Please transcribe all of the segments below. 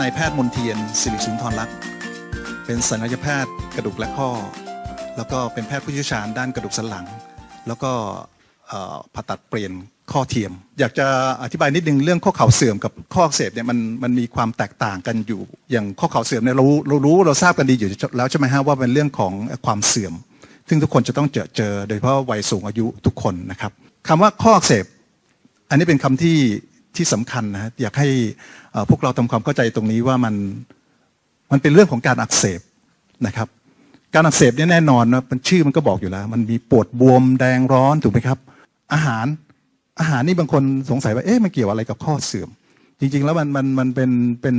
นายแพทย์มนเทียนสิริสุนทรลักษณ์เป็นศัลยแพทย์กระดูกและข้อ แล้วก็เป็นแพทย์ผู้เชี่ยวชาญด้านกระดูกสันหลัง แล้วก็ผ่าตัดเปลี่ยนข้อเทียม อยากจะอธิบายนิดนึงเรื่องข้อเข่าเสื่อมกับข้ออักเสบเนี่ยมันมันมีความแตกต่างกันอยู่ อย่างข้อเข่าเสื่อมเนี่ยเราเรารู้เราทราบกันดีอยู่แล้วใช่ไหมฮะว่าเป็นเรื่องของความเสื่อม ซึ่งทุกคนจะต้องเจอเจอ โดยเฉพาะวัยสูงอายุทุกคนนะครับคำว่าข้ออักเสบอันนี้เป็นคำที่ ที่สำคัญนะฮะอยากให้พวกเราทำความเข้าใจตรงนี้ว่ามันมันเป็นเรื่องของการอักเสบนะครับ การอักเสบเนี่ยแน่นอนนะมันชื่อมันก็บอกอยู่แล้ว มันมีปวดบวมแดงร้อนถูกไหมครับ อาหารอาหารนี่บางคนสงสัยว่าเอ๊ะมันเกี่ยวอะไรกับข้อเสื่อม จริง ๆ แล้วมันมันมันเป็นเป็น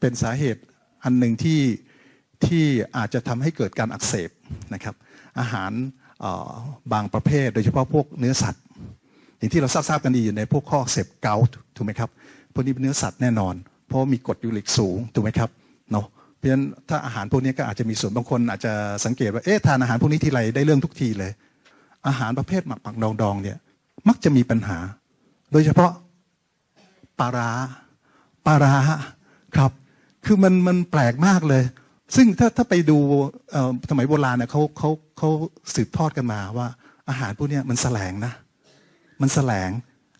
เป็นสาเหตุอันหนึ่งที่ที่อาจจะทำให้เกิดการอักเสบนะครับ อาหารบางประเภท โดยเฉพาะพวกเนื้อสัตว์ อย่างที่เราทราบๆกันดีอยู่ในพวกข้อเสบเกาต์ถูกไหมครับพวกนี้เป็นเนื้อสัตว์แน่นอน เพราะมีกรดยูริกสูงถูกไหมครับเนาะเพราะฉะนั้นถ้าอาหารพวกนี้ก็อาจจะมีส่วนบางคนอาจจะสังเกตว่าเอ๊ะทานอาหารพวกนี้ทีไรได้เรื่องทุกทีเลย อาหารประเภทหมักผักดองดองๆเนี่ยมักจะมีปัญหา โดยเฉพาะปลาร้าปลาร้าครับ คือมันมันแปลกมากเลย ซึ่งถ้าถ้าไปดูเอ่อสมัยโบราณเนี่ยเขาเขาเขาสืบทอดกันมาว่าอาหารพวกนี้มันแสลงนะ มันแสลง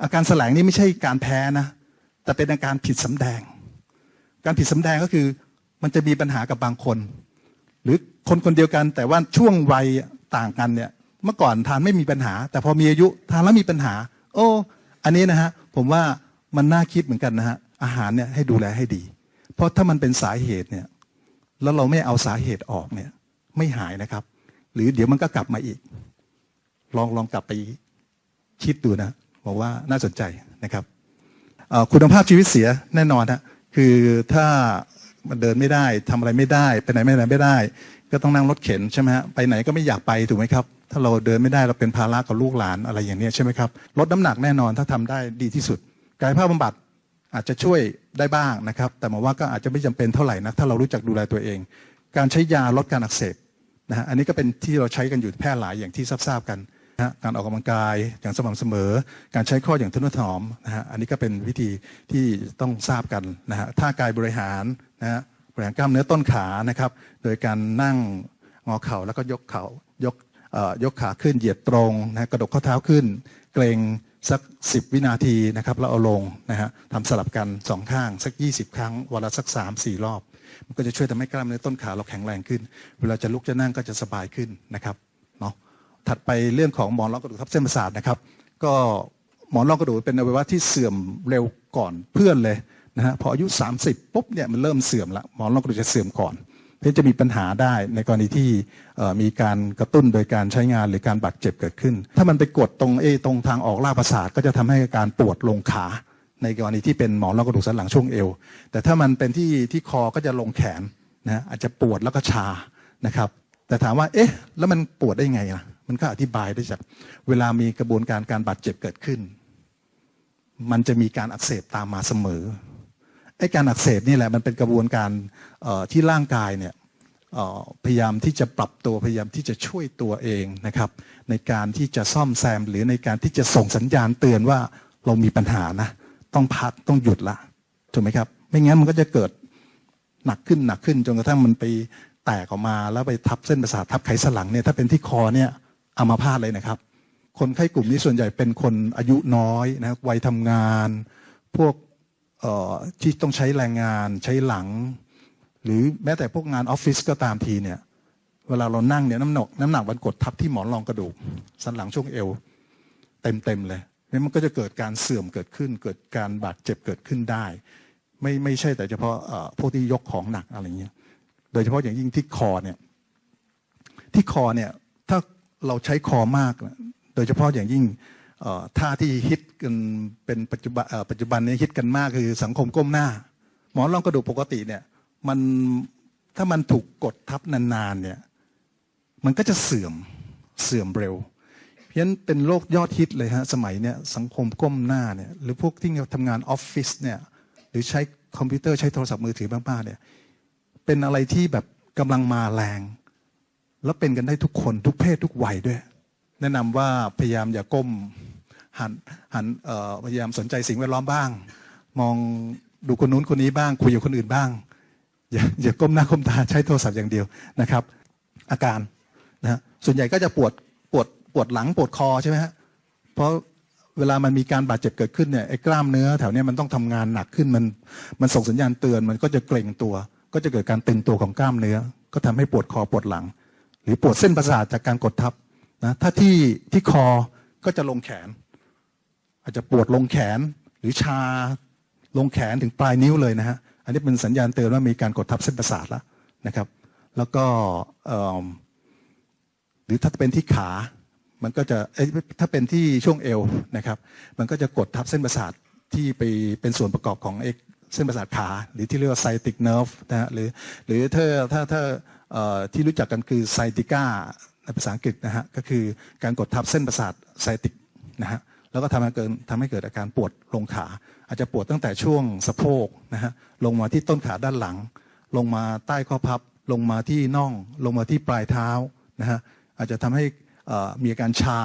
อาการแสลงนี่ไม่ใช่การแพ้นะ แต่เป็นอาการผิดสำแดง การผิดสำแดงก็คือมันจะมีปัญหากับบางคน หรือคนคนเดียวกันแต่ว่าช่วงวัยต่างกันเนี่ย เมื่อก่อนทานไม่มีปัญหา แต่พอมีอายุทานแล้วมีปัญหา โอ้ อันนี้นะฮะผมว่ามันน่าคิดเหมือนกันนะฮะอาหารเนี่ยให้ดูแลให้ดี เพราะถ้ามันเป็นสาเหตุเนี่ยแล้วเราไม่เอาสาเหตุออกเนี่ย ไม่หายนะครับ หรือเดี๋ยวมันก็กลับมาอีก ลองลองกลับไป คิดดูนะบอกว่าน่าสนใจนะครับคุณภาพชีวิตเสียแน่นอนฮะคือถ้ามันเดินไม่ได้ทำอะไรไม่ได้ไปไหนไม่ไหนไม่ได้ ก็ต้องนั่งรถเข็นใช่ไหมฮะไปไหนก็ไม่อยากไปถูกไหมครับถ้าเราเดินไม่ได้เราเป็นภาระกับลูกหลานอะไรอย่างนี้ใช่ไหมครับลดน้ำหนักแน่นอนถ้าทำได้ดีที่สุด กายภาพบำบัดอาจจะช่วยได้บ้างนะครับ แต่มาว่าก็อาจจะไม่จำเป็นเท่าไหร่นะถ้าเรารู้จักดูแลตัวเอง การใช้ยาลดการอักเสบนะฮะอันนี้ก็เป็นที่เราใช้กันอยู่แพร่หลายอย่างที่ทราบๆกัน นะการออกกำลังกายอย่างสม่ำเสมอ การใช้ข้ออย่างทนุถนอมนะฮะอันนี้ก็เป็นวิธีที่ต้องทราบกันนะฮะท่ากายบริหารนะฮะบริหารกล้ามเนื้อต้นขานะครับ โดยการนั่งงอเข่าแล้วก็ยกเข่ายกเอ่อยกขาขึ้นเหยียดตรงนะฮะกระดกข้อเท้าขึ้น เกรงสัก 10 วินาทีนะครับแล้วเอาลงนะฮะทำสลับกันสองข้างสัก 20 ครั้งวันละสัก 3-4 รอบ มันก็จะช่วยทำให้กล้ามเนื้อต้นขาเราแข็งแรงขึ้น เวลาจะลุกจะนั่งก็จะสบายขึ้นนะครับเนาะ ถัดไปเรื่องของหมอนรองกระดูกทับเส้นประสาทนะครับ ก็หมอนรองกระดูกเป็นอวัยวะที่เสื่อมเร็วก่อนเพื่อนเลยนะฮะพออายุ 30ปุ๊บเนี่ยมันเริ่มเสื่อมละหมอนรองกระดูกจะเสื่อมก่อนเพราะฉะนั้นจะมีปัญหาได้ในกรณีที่มีการกระตุ้นโดยการใช้งานหรือการบาดเจ็บเกิดขึ้น ถ้ามันไปกดตรงเอตรงทางออกล่าประสาทก็จะทำให้การปวดลงขาในกรณีที่เป็นหมอนรองกระดูกสันหลังช่วงเอว แต่ถ้ามันเป็นที่ที่คอก็จะลงแขนนะอาจจะปวดแล้วก็ชานะครับ แต่ถามว่าเอ๊ะแล้วมันปวดได้ไงล่ะ มันก็อธิบายได้จากเวลามีกระบวนการการบาดเจ็บเกิดขึ้น มันจะมีการอักเสบตามมาเสมอไอ้การอักเสบนี่แหละมันเป็นกระบวนการที่ร่างกายเนี่ยพยายามที่จะปรับตัวพยายามที่จะช่วยตัวเองนะครับ ในการที่จะซ่อมแซม หรือในการที่จะส่งสัญญาณเตือนว่าเรามีปัญหานะ ต้องพักต้องหยุดละถูกไหมครับ ไม่งั้นมันก็จะเกิดหนักขึ้นหนักขึ้นจนกระทั่งมันไปแตกออกมาแล้วไปทับเส้นประสาททับไขสันหลังเนี่ยถ้าเป็นที่คอเนี่ย อัมาพาตเลยนะครับ คนไข้กลุ่มนี้ส่วนใหญ่เป็นคนอายุน้อยนะวัยทำงาน พวกที่ต้องใช้แรงงานใช้หลัง หรือแม้แต่พวกงานออฟฟิศก็ตามทีเนี่ย เวลาเรานั่งเนี่ยน้ำหนักน้ำหนักมันกดทับที่หมอนรองกระดูก สันหลังช่วงเอว เต็มเต็มๆเลยนี่มันก็จะเกิดการเสื่อมเกิดขึ้น เกิดการบาดเจ็บเกิดขึ้นได้ ไม่ไม่ใช่แต่เฉพาะพวกที่ยกของหนักอะไรเงี้ยโดยเฉพาะอย่างยิ่งที่คอเนี่ยที่คอเนี่ยถ้า เราใช้คอมาก โดยเฉพาะอย่างยิ่งท่าที่ฮิตกันเป็นปัจจุบันปัจจุบันนี้ฮิตกันมากคือสังคมก้มหน้า หมอนรองกระดูกปกติเนี่ยมันถ้ามันถูกกดทับนานๆเนี่ยมันก็จะเสื่อมเสื่อมเร็ว เพราะฉะนั้นเป็นโรคยอดฮิตเลยฮะสมัยเนี้ยสังคมก้มหน้าเนี่ยหรือพวกที่ทำงานออฟฟิศเนี่ยหรือใช้คอมพิวเตอร์ใช้โทรศัพท์มือถือมากๆเนี่ยเป็นอะไรที่แบบกำลังมาแรง แล้วเป็นกันได้ทุกคนทุกเพศทุกวัยด้วย แนะนำว่าพยายามอย่าก้มหันหันพยายามสนใจสิ่งแวดล้อมบ้าง มองดูคนนู้นคนนี้บ้าง คุยกับคนอื่นบ้าง อย่าอย่าก้มหน้าก้มตาใช้โทรศัพท์อย่างเดียวนะครับ อาการนะส่วนใหญ่ก็จะปวดปวดปวดหลังปวดคอใช่ไหมฮะเพราะเวลามันมีการบาดเจ็บเกิดขึ้นเนี่ยไอ้กล้ามเนื้อแถวเนี้ยมันต้องทำงานหนักขึ้นมันมันส่งสัญญาณเตือนมันก็จะเกร็งตัว ก็จะเกิดการตึงตัวของกล้ามเนื้อ ก็ทำให้ปวดคอปวดหลัง หรือปวดเส้นประสาทจากการกดทับนะถ้าที่ที่คอก็จะลงแขน อาจจะปวดลงแขนหรือชาลงแขนถึงปลายนิ้วเลยนะฮะอันนี้เป็นสัญญาณเตือนว่ามีการกดทับเส้นประสาทแล้วนะครับ แล้วก็เอิ่มหรือถ้าเป็นที่ขา มันก็จะเอ้ถ้าเป็นที่ช่วงเอวนะครับ มันก็จะกดทับเส้นประสาทที่ไปเป็นส่วนประกอบของเอกเส้นประสาทขา หรือที่เรียกว่าไซติกเนิร์ฟนะฮะหรือหรือถ้าถ้าถ้าเอ่อ ที่รู้จักกันคือไซติก้าในภาษาอังกฤษนะฮะก็คือการกดทับเส้นประสาทไซติกนะฮะแล้วก็ทำให้เกิดทำให้เกิดอาการปวดลงขา อาจจะปวดตั้งแต่ช่วงสะโพกนะฮะลงมาที่ต้นขาด้านหลัง ลงมาใต้ข้อพับ ลงมาที่น่อง ลงมาที่ปลายเท้านะฮะอาจจะทำให้อ่อมีอาการชา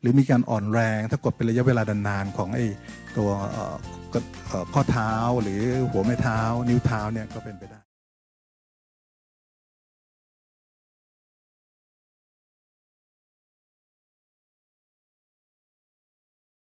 หรือมีการอ่อนแรง ถ้ากดเป็นระยะเวลานานๆของไอ้ตัวข้อเท้าหรือหัวแม่เท้า นิ้วเท้าเนี่ยก็เป็นไปได้